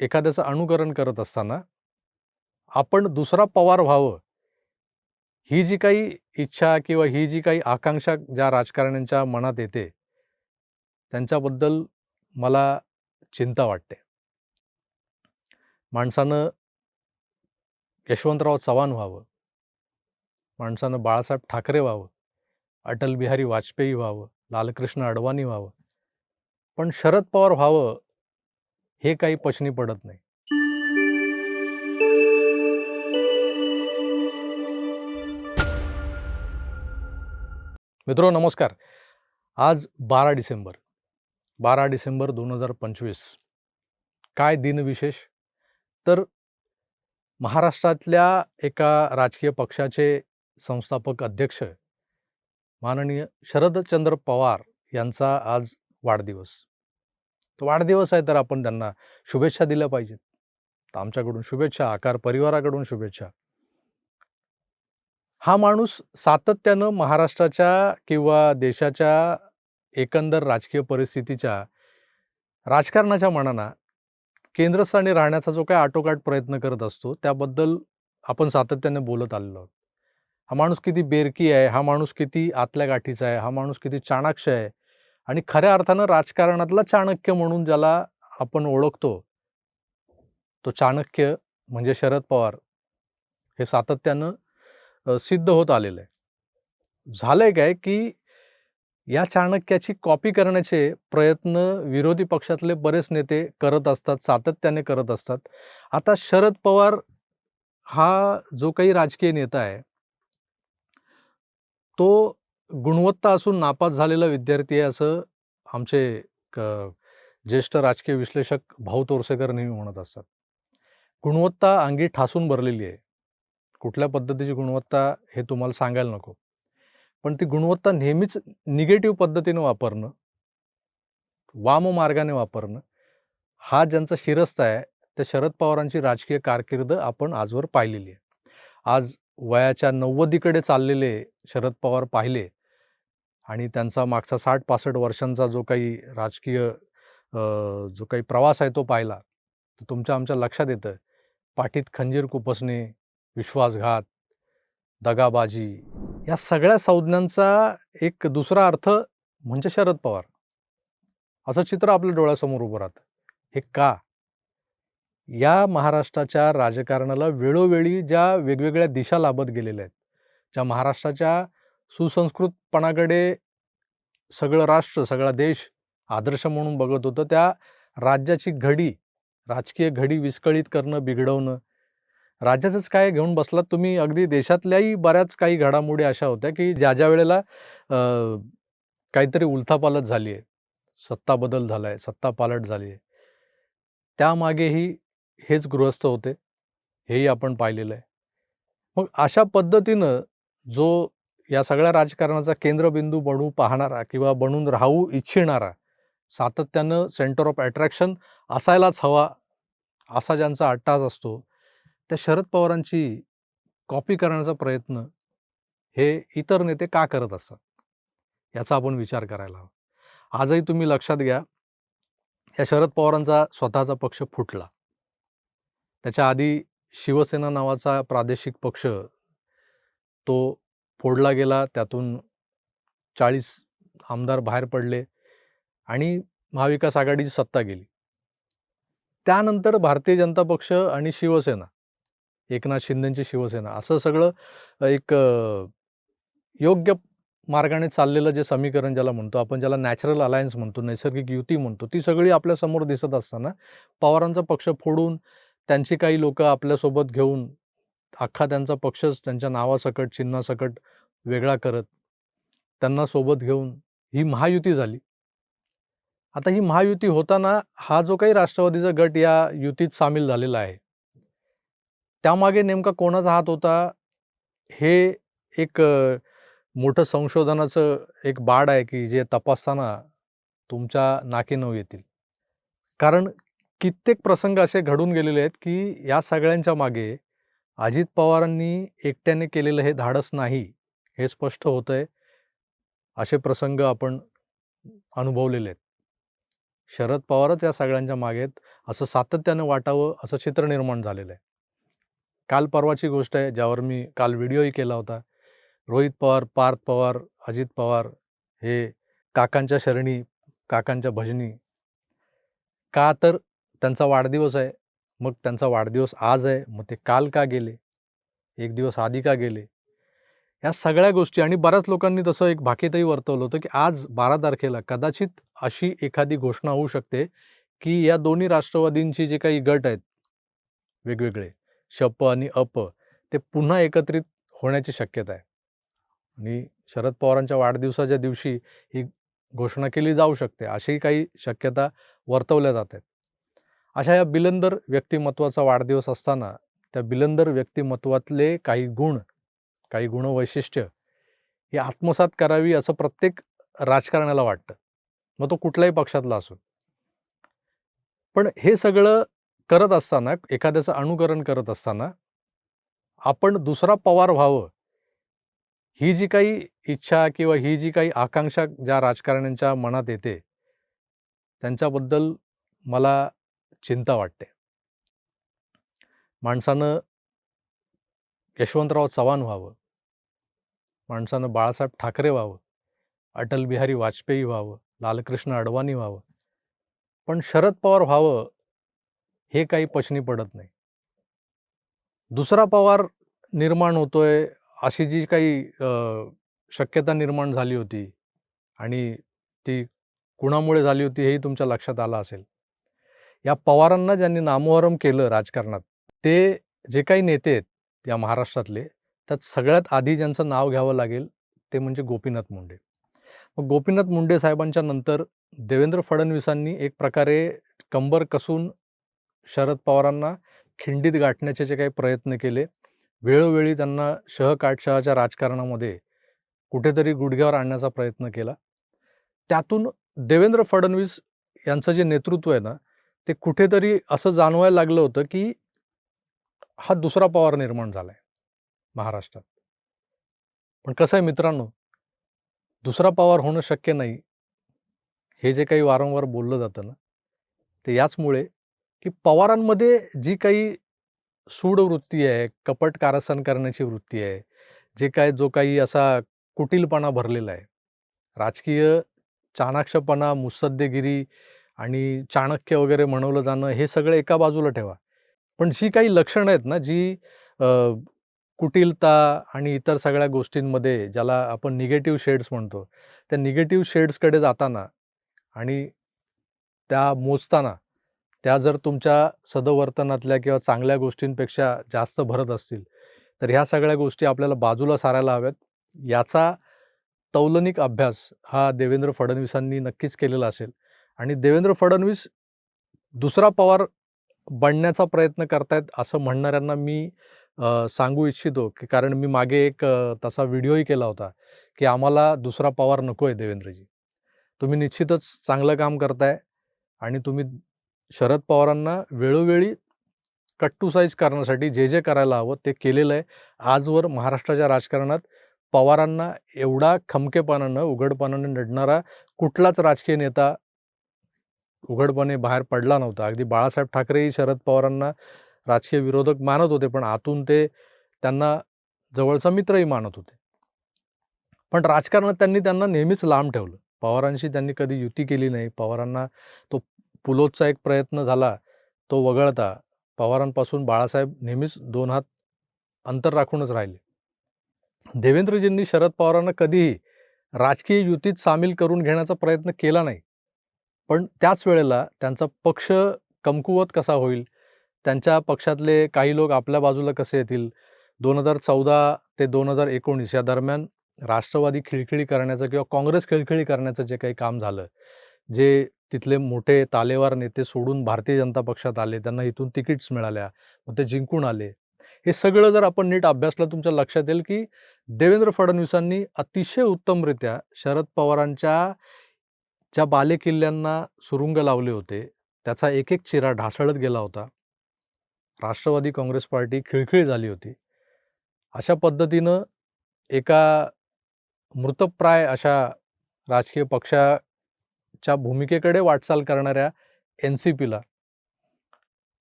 एखाद्याचं अनुकरण करत असताना आपण दुसरा पवार व्हावं. ही जी काही इच्छा किंवा ही जी काही आकांक्षा ज्या राजकारण्यांच्या मनात येते त्यांच्याबद्दल मला चिंता वाटते. माणसानं यशवंतराव चव्हाण व्हावं. माणसानं बाळासाहेब ठाकरे व्हावं. अटल बिहारी वाजपेयी व्हावं. लालकृष्ण अडवाणी व्हावं. पण शरद पवार व्हावं हे काही पचनी पडत नाही. मित्रो नमस्कार. आज बारा डिसेंबर. बारा डिसेंबर दोन हजार पंचवीस. काय दिनविशेष तर महाराष्ट्रातल्या एका राजकीय पक्षाचे संस्थापक अध्यक्ष माननीय शरदचंद्र पवार यांचा आज वाढदिवस. तो वाढदिवस आहे तर आपण त्यांना शुभेच्छा दिल्या पाहिजेत. तर आमच्याकडून शुभेच्छा आकार परिवाराकडून शुभेच्छा. हा माणूस सातत्यानं महाराष्ट्राच्या किंवा देशाच्या एकंदर राजकीय परिस्थितीच्या राजकारणाच्या मनाना केंद्रस्थानी राहण्याचा जो काही आटोकाट प्रयत्न करत असतो त्याबद्दल आपण सातत्याने बोलत आलेलो आहोत. हा माणूस किती बेरकी आहे हा माणूस किती आतल्या गाठीचा आहे हा माणूस किती चाणाक्ष आहे आणि खऱ्या अर्थानं राजकारणातला चाणक्य म्हणून ज्याला आपण ओळखतो तो चाणक्य म्हणजे शरद पवार हे सातत्यानं सिद्ध होत आलेलं आहे. झालंय काय की या चाणक्याची कॉपी करण्याचे प्रयत्न विरोधी पक्षातले बरेच नेते करत असतात सातत्याने करत असतात. आता शरद पवार हा जो काही राजकीय नेता आहे तो गुणवत्ता असून नापास झालेला विद्यार्थी आहे असं आमचे ज्येष्ठ राजकीय विश्लेषक भाऊ तोरसेकर नेहमी म्हणत असतात. गुणवत्ता अंगी ठासून भरलेली आहे. कुठल्या पद्धतीची गुणवत्ता हे तुम्हाला सांगायला नको. पण ती गुणवत्ता नेहमीच निगेटिव्ह पद्धतीने वापरणं वाम मार्गाने वापरणं हा ज्यांचा शिरस्ता आहे त्या शरद पवारांची राजकीय कारकीर्द आपण आजवर पाहिलेली आहे. आज वयाच्या नव्वदीकडे चाललेले शरद पवार पाहिले आणि त्यांचा मागचा साठ पासष्ट वर्षांचा जो काही राजकीय जो काही प्रवास आहे तो पाहिला तर तुमच्या आमच्या लक्षात येतं पाठीत खंजीर कुपसणे विश्वासघात दगाबाजी या सगळ्या संज्ञांचा एक दुसरा अर्थ म्हणजे शरद पवार. असं चित्र आपल्या डोळ्यासमोर उभं राहतं. हे का? या महाराष्ट्राच्या राजकारणाला वेळोवेळी ज्या वेगवेगळ्या दिशा लाभत गेलेल्या आहेत ज्या महाराष्ट्राच्या सुसंस्कृतपणाकडे सगळं राष्ट्र सगळा देश आदर्श म्हणून बघत होतं त्या राज्याची घडी राजकीय घडी विस्कळीत करणं बिघडवणं. राज्याचंच काय घेऊन बसलात तुम्ही? अगदी देशातल्याही बऱ्याच काही घडामोडी अशा होत्या की ज्या ज्या वेळेला काहीतरी उलथापालट झाली आहे सत्ता बदल झाला आहे सत्ता पालट झाली आहे त्यामागेही हेच गृहस्थ होते. हेही आपण पाहिलेलं आहे. मग अशा पद्धतीनं जो या सगळ्या राजकारणाचा केंद्रबिंदू बनू पाहणारा किंवा बनून राहू इच्छिणारा सातत्यानं सेंटर ऑफ अट्रॅक्शन असायलाच हवा असा ज्यांचा अट्टाज असतो त्या शरद पवारांची कॉपी करण्याचा प्रयत्न हे इतर नेते का करत असतात? याचा आपण विचार करायला हवा. आजही तुम्ही लक्षात घ्या या शरद पवारांचा स्वतःचा पक्ष फुटला. त्याच्या आधी शिवसेना नावाचा प्रादेशिक पक्ष तो फोडला गेला त्यातून चाळीस आमदार बाहेर पडले आणि महाविकास आघाडीची सत्ता गेली. त्यानंतर भारतीय जनता पक्ष आणि शिवसेना एकनाथ शिंदेची शिवसेना असं सगळं एक योग्य मार्गाने चाललेलं जे समीकरण ज्याला म्हणतो आपण ज्याला नॅचरल अलायन्स म्हणतो नैसर्गिक युती म्हणतो ती सगळी आपल्यासमोर दिसत असताना पवारांचा पक्ष फोडून त्यांची काही लोक आपल्यासोबत घेऊन अख्खा त्यांचा पक्षच त्यांच्या नावासकट चिन्हासकट वेगळा करत त्यांना सोबत घेऊन ही महायुती झाली. आता ही महायुती होताना हा जो काही राष्ट्रवादीचा गट या युतीत सामील झालेला आहे त्यामागे नेमका कोणाचा हात होता हे एक मोठं संशोधनाचं एक बाड आहे की जे तपासताना तुमच्या नाकेनं येतील. कारण कित्येक प्रसंग असे घडून गेलेले आहेत की या सगळ्यांच्या मागे अजित पवारांनी एकट्याने केलेलं हे धाडस नाही हे स्पष्ट होतंय. असे प्रसंग आपण अनुभवलेले आहेत. शरद पवारच या सगळ्यांच्या मागे आहेत. असं सातत्यानं वाटावं असं चित्र निर्माण झालेलं आहे. काल परवाची गोष्ट आहे ज्यावर मी काल व्हिडिओही केला होता. रोहित पवार पार्थ पवार अजित पवार हे काकांच्या शरणी काकांच्या भजनी. का तर त्यांचा वाढदिवस आहे मग त्यांचा वाढदिवस आज आहे मग ते काल का गेले? एक दिवस आधी का गेले? या सगळ्या गोष्टी आणि बऱ्याच लोकांनी तसं एक भाकीतही वर्तवलं होतं की आज बारा तारखेला कदाचित अशी एखादी घोषणा होऊ शकते की या दोन्ही राष्ट्रवादींची जे काही गट आहेत वेगवेगळे शप आणि अप ते पुन्हा एकत्रित होण्याची शक्यता आहे. आणि शरद पवारांच्या वाढदिवसाच्या दिवशी ही घोषणा केली जाऊ शकते अशीही काही शक्यता वर्तवल्या जात आहेत. अशा या बिलंदर व्यक्तिमत्वाचा वाढदिवस असताना त्या बिलंदर व्यक्तिमत्वातले काही गुण काही गुणवैशिष्ट्य ही आत्मसात करावी असं प्रत्येक राजकारण्याला वाटतं. मग तो कुठल्याही पक्षातला असो पण हे सगळं करत असताना एखाद्याचं अनुकरण करत असताना आपण दुसरा पवार व्हावं ही जी काही इच्छा किंवा ही जी काही आकांक्षा ज्या राजकारण्यांच्या मनात येते त्यांच्याबद्दल मला चिंता वाटते. माणसानं यशवंतराव चव्हाण व्हावं. माणसानं बाळासाहेब ठाकरे व्हावं. अटल बिहारी वाजपेयी व्हावं. लालकृष्ण अडवाणी व्हावं. पण शरद पवार व्हावं हे काही पचनी पडत नाही. दुसरा पवार निर्माण होतोय अशी जी काही शक्यता निर्माण झाली होती आणि ती कुणामुळे झाली होती हेही तुमच्या लक्षात आलं असेल. या पवारांना ज्यांनी नामोहरम केलं राजकारणात ते जे काही नेते आहेत या महाराष्ट्रातले त्यात सगळ्यात आधी ज्यांचं नाव घ्यावं लागेल ते म्हणजे गोपीनाथ मुंडे. मग गोपीनाथ मुंडे साहेबांच्या नंतर देवेंद्र फडणवीसांनी एक प्रकारे कंबर कसून शरद पवारांना खिंडीत गाठण्याचे जे काही प्रयत्न केले वेळोवेळी त्यांना शहकाटशहाच्या राजकारणामध्ये कुठेतरी गुडघ्यावर आणण्याचा प्रयत्न केला. त्यातून देवेंद्र फडणवीस यांचं जे नेतृत्व आहे ना ते कुठेतरी असं जाणवायला लागलं होतं की हा दुसरा पवार निर्माण झाला आहे महाराष्ट्रात. पण कसं आहे मित्रांनो दुसरा पवार होणं शक्य नाही हे जे काही वारंवार बोललं जातं ना ते याचमुळे की पवारांमध्ये जी काही सूड वृत्ती आहे कपट कारस्थान करण्याची वृत्ती आहे जे काय जो काही असा कुटीलपणा भरलेला आहे राजकीय चाणाक्षपणा मुसद्देगिरी आणि चाणक्य वगैरे म्हणवलं जाणं हे सगळं एका बाजूला ठेवा. पण जी काही लक्षणं आहेत ना जी कुटिलता आणि इतर सगळ्या गोष्टींमध्ये ज्याला आपण निगेटिव्ह शेड्स म्हणतो त्या निगेटिव्ह शेड्सकडे जाताना आणि त्या मोजताना त्या जर तुमच्या सदवर्तनातल्या किंवा चांगल्या गोष्टींपेक्षा जास्त भरत असतील तर ह्या सगळ्या गोष्टी आपल्याला बाजूला सारायला हव्यात. याचा तौलनिक अभ्यास हा देवेंद्र फडणवीसांनी नक्कीच केलेला असेल. आणि देवेंद्र फडणवीस दुसरा पवार बनण्याचा प्रयत्न करतायत असं म्हणणाऱ्यांना मी सांगू इच्छितो की कारण मी मागे एक तसा व्हिडिओही केला होता की आम्हाला दुसरा पवार नको आहे देवेंद्रजी. तुम्ही निश्चितच चांगलं काम करताय आणि तुम्ही शरद पवारांना वेळोवेळी कट्टुसाईज करण्यासाठी जे जे करायला हवं ते केलेलं आहे. आजवर महाराष्ट्राच्या राजकारणात पवारांना एवढा खमकेपणानं उघडपणानं लढणारा कुठलाच राजकीय नेता उघडपणे बाहेर पडला नव्हता. अगदी बाळासाहेब ठाकरेही शरद पवारांना राजकीय विरोधक मानत होते पण आतून ते त्यांना जवळचा मित्रही मानत होते. पण राजकारणात त्यांनी त्यांना नेहमीच लांब ठेवलं. पवारांशी त्यांनी कधी युती केली नाही. पवारांना तो पुलोतचा एक प्रयत्न झाला तो वगळता. पवारांपासून बाळासाहेब नेहमीच दोन हात अंतर राखूनच राहिले. देवेंद्रजींनी शरद पवारांना कधीही राजकीय युतीत सामील करून घेण्याचा प्रयत्न केला नाही. पण त्याच वेळेला त्यांचा पक्ष कमकुवत कसा होईल? त्यांच्या पक्षातले काही लोक आपल्या बाजूला कसे येतील? दोन हजार चौदा ते दोन हजार एकोणीस या दरम्यान राष्ट्रवादी खिळखिळी करण्याचं किंवा काँग्रेस खिळखिळी करण्याचं जे काही काम झालं जे तिथले मोठे तालेवार नेते सोडून भारतीय जनता पक्षात आले त्यांना इथून तिकीट्स मिळाल्या मग ते जिंकून आले. हे सगळं जर आपण नीट अभ्यासलं तुमच्या लक्षात येईल की देवेंद्र फडणवीसांनी अतिशय उत्तमरित्या शरद पवारांच्या ज्या बालेकिल्ल्यांना सुरुंग लावले होते त्याचा एक एक चिरा ढासळत गेला होता. राष्ट्रवादी काँग्रेस पार्टी खिळखिळी झाली होती. अशा पद्धतीनं एका मृतप्राय अशा राजकीय पक्षाच्या भूमिकेकडे वाटचाल करणाऱ्या एन सी पीला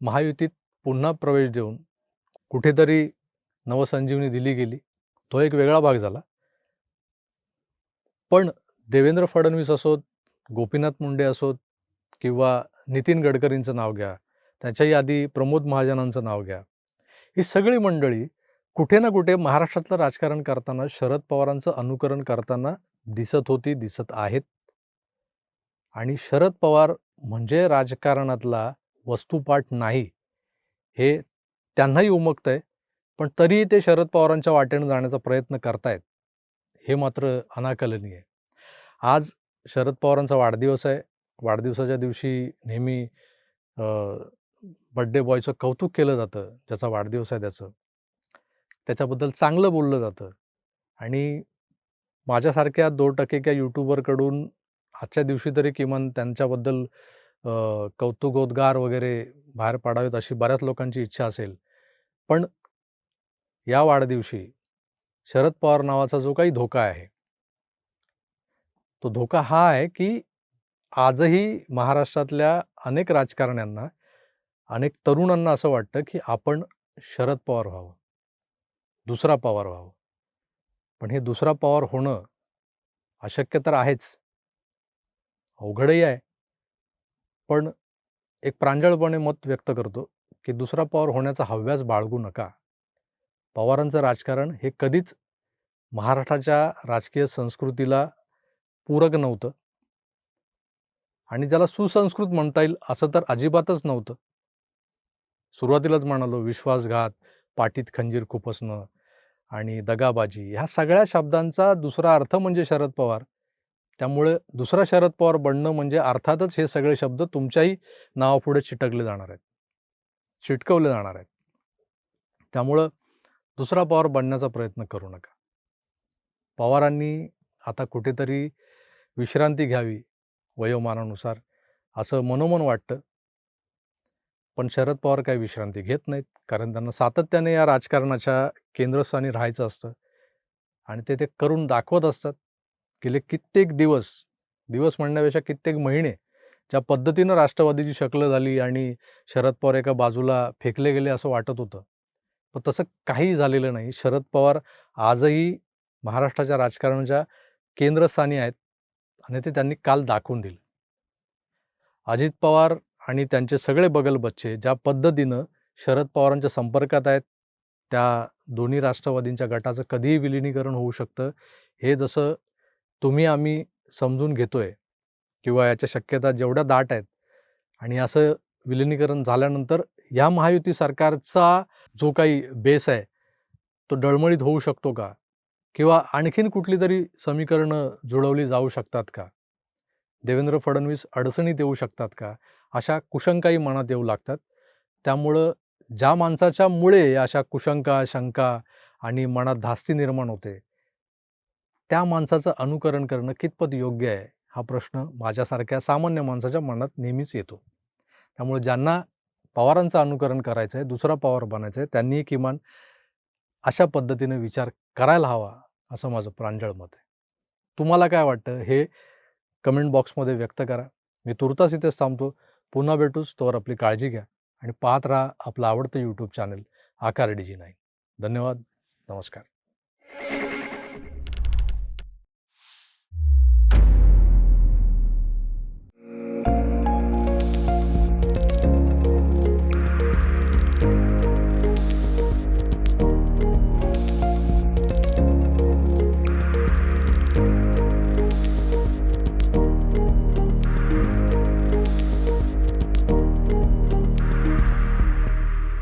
महायुतीत पुन्हा प्रवेश देऊन कुठेतरी नवसंजीवनी दिली गेली. तो एक वेगळा भाग झाला. पण देवेंद्र फडणवीस असोत गोपीनाथ मुंडे असोत किंवा नितीन गडकरींचं नाव घ्या. त्याच्याही आधी प्रमोद महाजनांचं नाव घ्या. ही सगळी मंडळी कुठे ना कुठे महाराष्ट्रातलं राजकारण करताना शरद पवारांचं अनुकरण करताना दिसत होती दिसत आहेत. आणि शरद पवार म्हणजे राजकारणातला वस्तुपाठ नाही. हे त्यांनाही उमगतंय पण तरीही ते शरद पवारांच्या वाटेनं जाण्याचा प्रयत्न करतायत. हे मात्र अनाकलनीय. आज शरद पवारांचा वाढदिवस आहे. वाढदिवसाच्या दिवशी नेहमी बड्डे बॉयचं कौतुक केलं जातं ज्याचा वाढदिवस आहे त्याचं. त्याच्याबद्दल चांगलं बोललं जातं. आणि माझ्यासारख्या दोन टक्के यूट्यूबरकडून आजच्या दिवशी तरी किमान त्यांच्याबद्दल कौतुकोद्गार वगैरे बाहेर पाडावेत अशी बऱ्याच लोकांची इच्छा असेल. पण या वाढदिवशी शरद पवार नावाचा जो काही धोका आहे तो धोका हा आहे की आजही महाराष्ट्रातल्या अनेक राजकारण्यांना अनेक तरुणांना असं वाटतं की आपण शरद पवार व्हावं. दुसरा पवार व्हावं. पण हे दुसरा पवार होणं अशक्य तर आहेच. अवघडही आहे. पण एक प्रांजळपणे मत व्यक्त करतो की दुसरा पवार होण्याचा हव्यास बाळगू नका. पवारांचं राजकारण हे कधीच महाराष्ट्राच्या राजकीय संस्कृतीला पूरक नव्हतं. आणि त्याला सुसंस्कृत म्हणता येईल असं तर अजिबातच नव्हतं. सुरुवातीलाच म्हणालो विश्वासघात पाठीत खंजीर खुपसणं आणि दगाबाजी ह्या सगळ्या शब्दांचा दुसरा अर्थ म्हणजे शरद पवार. त्यामुळे दुसरा शरद पवार बनणं म्हणजे अर्थातच हे सगळे शब्द तुमच्याही नावापुढे चिटकले जाणार आहेत. चिटकवले जाणार आहेत. त्यामुळं दुसरा पवार बनण्याचा प्रयत्न करू नका. पवारांनी आता कुठेतरी विश्रांती घ्यावी वयोमानानुसार असं मनोमन वाटतं. पण शरद पवार काही विश्रांती घेत नाहीत कारण त्यांना सातत्याने या राजकारणाच्या केंद्रस्थानी राहायचं असतं. आणि ते ते करून दाखवत असतात गेले कित्येक दिवस दिवस म्हणण्यापेक्षा कित्येक महिने ज्या पद्धतीनं राष्ट्रवादीची शक्ल झाली आणि शरद पवार एका बाजूला फेकले गेले असं वाटत होतं. पण तसं काही झालेलं नाही. शरद पवार आजही महाराष्ट्राच्या राजकारणाच्या केंद्रस्थानी आहेत. आणि ते त्यांनी काल दाखवून दिलं. अजित पवार आणि त्यांचे सगळे बगल बच्चे ज्या पद्धतीनं शरद पवारांच्या संपर्कात आहेत त्या दोन्ही राष्ट्रवादींच्या गटाचं कधीही विलिनीकरण होऊ शकतं. हे जसं तुम्ही आम्ही समजून घेतोय किंवा याच्या शक्यता जेवढ्या दाट आहेत आणि असं विलिनीकरण झाल्यानंतर या महायुती सरकारचा जो काही बेस आहे तो डळमळीत होऊ शकतो का? किंवा आणखीन कुठली तरी समीकरणं जुळवली जाऊ शकतात का? देवेंद्र फडणवीस अडचणीत येऊ शकतात का? अशा कुशंकाही मनात येऊ लागतात. त्यामुळं ज्या माणसाच्या मुळे अशा कुशंका शंका आणि मनात धास्ती निर्माण होते त्या माणसाचं अनुकरण करणं कितपत योग्य आहे हा प्रश्न माझ्यासारख्या सामान्य माणसाच्या मनात नेहमीच येतो. त्यामुळे ज्यांना पवारांचं अनुकरण करायचं आहे दुसरा पवार बनायचं आहे त्यांनी किमान अशा पद्धतीने विचार करायला हवा असं माझं प्रांजळ मत आहे. तुम्हाला काय वाटतं? हे कमेंट बॉक्समध्ये व्यक्त करा. मी तुर्तास इथेच थांबतो. पुन्हा भेटूच तोवर आपली काळजी घ्या आणि पाहत राहा आपलं आवडतं यूट्यूब चॅनल आकार डीजी नाही नाईन. धन्यवाद. नमस्कार.